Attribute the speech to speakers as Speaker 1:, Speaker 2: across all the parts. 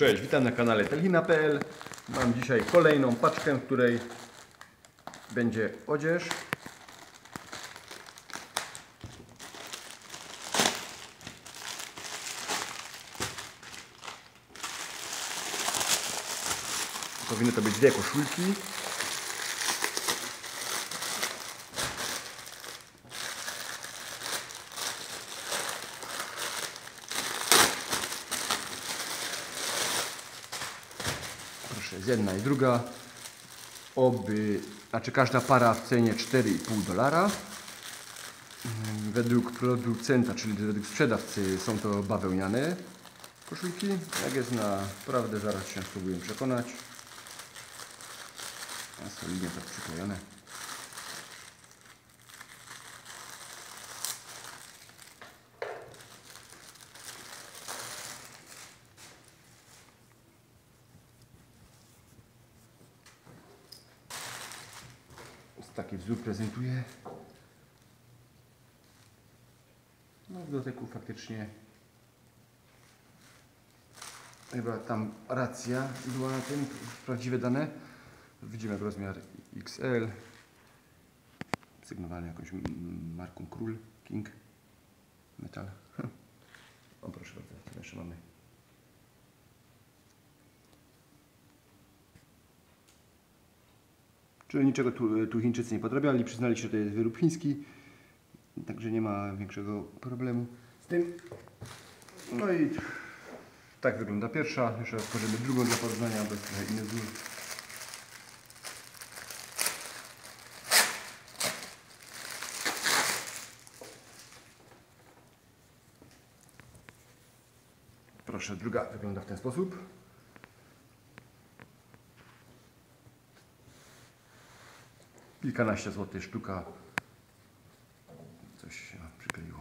Speaker 1: Cześć, witam na kanale telchina.pl Mam dzisiaj kolejną paczkę, w której będzie odzież. Powinny to być dwie koszulki. Jest jedna i druga. Oby, znaczy każda para w cenie 4,5 dolara. Według producenta, czyli według sprzedawcy są to bawełniane koszulki. Jak jest na prawdę, zaraz się spróbuję przekonać. Solidnie tak przyklejone. Taki wzór prezentuje. No w dotyku faktycznie chyba tam racja była na tym, prawdziwe dane. Widzimy rozmiar XL. Sygnowany jakąś marką Król, King, Metal. O proszę bardzo, jeszcze mamy? Czyli niczego tu, tu Chińczycy nie podrabiali, przyznali się, że to jest wyrób chiński, także nie ma większego problemu z tym. No i tak wygląda pierwsza, jeszcze otworzymy drugą dla porównania, bo jest trochę inny wzór. Proszę, druga wygląda w ten sposób. Kilkanaście złotych sztuka. Coś się przykleiło.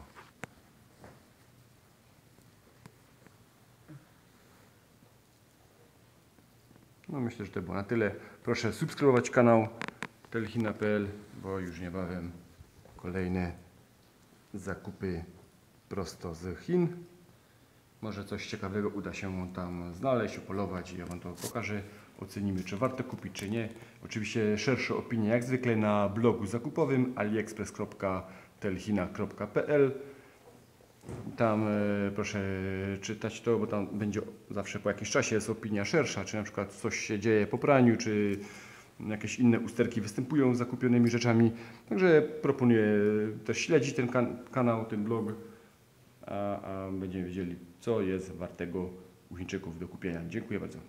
Speaker 1: No myślę, że to było na tyle. Proszę subskrybować kanał telchina.pl, bo już niebawem kolejne zakupy prosto z Chin. Może coś ciekawego uda się tam znaleźć, upolować i ja Wam to pokażę. Ocenimy, czy warto kupić, czy nie. Oczywiście szersze opinie jak zwykle na blogu zakupowym aliexpress.telchina.pl Tam e, proszę czytać to, bo tam będzie zawsze po jakimś czasie jest opinia szersza, czy na przykład coś się dzieje po praniu, czy jakieś inne usterki występują z zakupionymi rzeczami. Także proponuję też śledzić ten kan kanał, ten blog a, a będziemy wiedzieli, co jest wartego u Chińczyków do kupienia. Dziękuję bardzo.